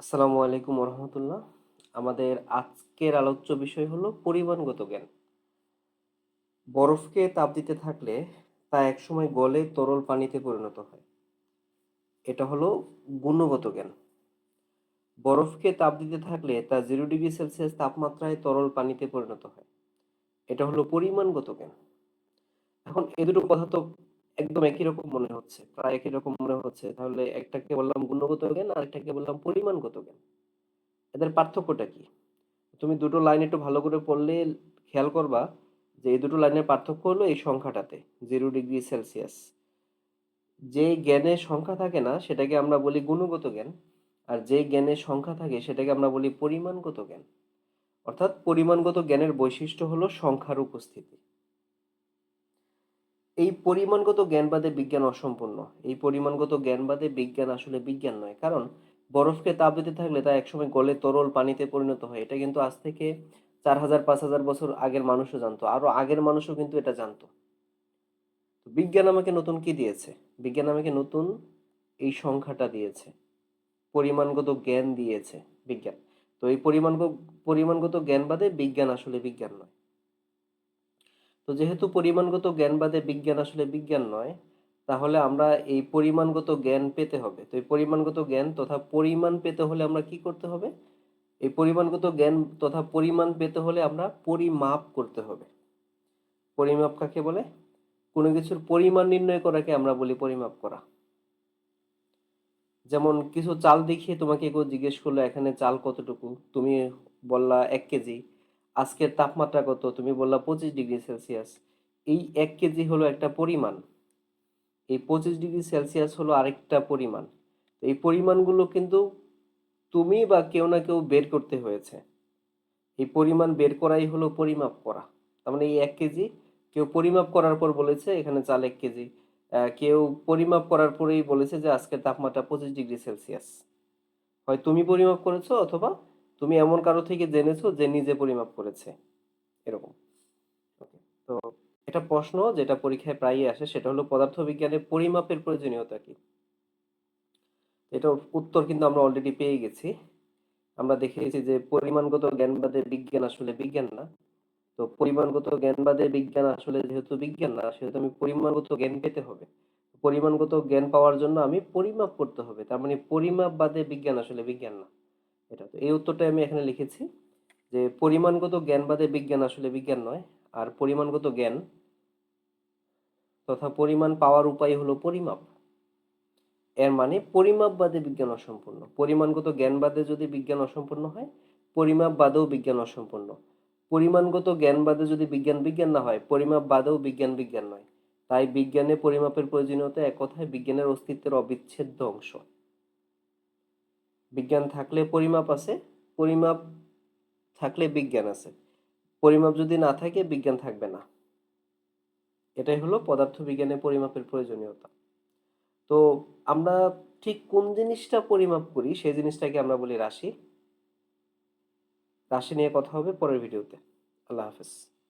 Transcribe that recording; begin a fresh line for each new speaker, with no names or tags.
আসসালামু আলাইকুম রহমতুল্লাহ আমাদের আজকের আলোচ্য বিষয় হলো পরিমাণগত জ্ঞান। বরফকে তাপ দিতে থাকলে তা একসময় গলে তরল পানিতে পরিণত হয়। এটা হলো গুণগত জ্ঞান। বরফকে তাপ দিতে থাকলে তা জিরো ডিগ্রি সেলসিয়াস তাপমাত্রায় তরল পানিতে পরিণত হয়। এটা হলো পরিমাণগত জ্ঞান। এখন এ দুটো কথা তো একদম একই রকম মনে হচ্ছে, প্রায় একই রকম মনে হচ্ছে। তাহলে একটাকে বললাম গুণগত জ্ঞান আর একটাকে বললাম পরিমাণগত জ্ঞান। এদের পার্থক্যটা কি? তুমি দুটো লাইন একটু ভালো করে পড়লে খেয়াল করবা যে এই দুটো লাইনের পার্থক্য হলো এই সংখ্যাটাতে জিরো ডিগ্রি সেলসিয়াস যে জ্ঞানের সংখ্যা থাকে না, সেটাকে আমরা বলি গুণগত জ্ঞান আর যে জ্ঞানের সংখ্যা থাকে, সেটাকে আমরা বলি পরিমাণগত জ্ঞান। অর্থাৎ পরিমাণগত জ্ঞানের বৈশিষ্ট্য হলো সংখ্যার উপস্থিতি। এই পরিমাণগত জ্ঞানবাদে বিজ্ঞান অসম্পূর্ণ। এই পরিমাণগত জ্ঞান বাদে বিজ্ঞান আসলে বিজ্ঞান নয়। কারণ বরফকে তাপ দিতে থাকলে তা একসময় গলে তরল পানিতে পরিণত হয়। এটা কিন্তু আজ থেকে চার হাজার, পাঁচ হাজার বছর আগের মানুষও জানতো। আরও আগের মানুষও কিন্তু এটা জানতো। বিজ্ঞান আমাকে নতুন কি দিয়েছে? বিজ্ঞান আমাকে নতুন এই সংখ্যাটা দিয়েছে। পরিমাণগত জ্ঞান দিয়েছে বিজ্ঞান। তো এই পরিমাণগত পরিমাণগত জ্ঞান বাদে বিজ্ঞান আসলে বিজ্ঞান নয়। তো যেহেতু পরিমাণগত জ্ঞান বাদে বিজ্ঞান আসলে বিজ্ঞান নয়, তাহলে আমরা এই পরিমাণগত জ্ঞান পেতে হবে। তো এই পরিমাণগত জ্ঞান তথা পরিমাণ পেতে হলে আমরা কি করতে হবে? এই পরিমাণগত জ্ঞান তথা পরিমাণ পেতে হলে আমরা পরিমাপ করতে হবে। পরিমাপ কাকে বলে? কোনো কিছুর পরিমাণ নির্ণয় করাকে আমরা বলি পরিমাপ করা। যেমন কিছু চাল দেখিয়ে তোমাকে কেউ জিজ্ঞেস করল, এখানে চাল কতটুকু? তুমি বললা, এক কেজি। আজকের তাপমাত্রা কত? তুমি বললা পঁচিশ ডিগ্রি সেলসিয়াস। এই এক কেজি হলো একটা পরিমাণ। এই পঁচিশ ডিগ্রি সেলসিয়াস হলো আরেকটা পরিমাণ। এই পরিমাণগুলো কিন্তু তুমি বা কেউ না কেউ বের করতে হয়েছে। এই পরিমাণ বের করাই হলো পরিমাপ করা। তার মানে এই এক কেজি কেউ পরিমাপ করার পর বলেছে, এখানে চাল এক কেজি। কেউ পরিমাপ করার পরেই বলেছে যে আজকের তাপমাত্রা পঁচিশ ডিগ্রি সেলসিয়াস। হয় তুমি পরিমাপ করেছ অথবা তুমি এমন কারও থেকে জেনেছো যে নিজে পরিমাপ করেছে? এরকম। তো এটা প্রশ্ন যেটা পরীক্ষায় প্রায়ই আসে, সেটা হলো পদার্থবিজ্ঞানে পরিমাপের প্রয়োজনীয়তা কি? এটার উত্তর কিন্তু আমরা অলরেডি পেয়ে গেছি। আমরা দেখেছি যে পরিমাণগত জ্ঞান বাদে বিজ্ঞান আসলে বিজ্ঞান না। তো পরিমাণগত জ্ঞান বাদে বিজ্ঞান আসলে যেহেতু বিজ্ঞান না, সেহেতু আমি পরিমাণগত জ্ঞান পেতে হবে। পরিমাণগত জ্ঞান পাওয়ার জন্য আমি পরিমাপ করতে হবে। তার মানে পরিমাপ বাদে বিজ্ঞান আসলে বিজ্ঞান না। এটা তো, এই উত্তরটা আমি এখানে লিখেছি যে পরিমাণগত জ্ঞান বাদে বিজ্ঞান আসলে বিজ্ঞান নয়, আর পরিমাণগত জ্ঞান তথা পরিমাণ পাওয়ার উপায় হলো পরিমাপ। এর মানে পরিমাপ বাদে বিজ্ঞান অসম্পূর্ণ। পরিমাণগত জ্ঞান বাদে যদি বিজ্ঞান অসম্পূর্ণ হয়, পরিমাপ বাদেও বিজ্ঞান অসম্পূর্ণ। পরিমাণগত জ্ঞান বাদে যদি বিজ্ঞান বিজ্ঞান না হয়, পরিমাপ বাদেও বিজ্ঞান বিজ্ঞান নয়। তাই বিজ্ঞানে পরিমাপের প্রয়োজনীয়তা এক কথায় বিজ্ঞানের অস্তিত্বের অবিচ্ছেদ্য অংশ। বিজ্ঞান থাকলে পরিমাপ আছে, পরিমাপ থাকলে বিজ্ঞান আছে। পরিমাপ যদি না থাকে, বিজ্ঞান থাকবে না। এটাই হলো পদার্থবিজ্ঞানে পরিমাপের প্রয়োজনীয়তা। তো আমরা ঠিক কোন জিনিসটা পরিমাপ করি, সেই জিনিসটাকে আমরা বলি রাশি। রাশি নিয়ে কথা হবে পরের ভিডিওতে। আল্লাহ হাফেজ।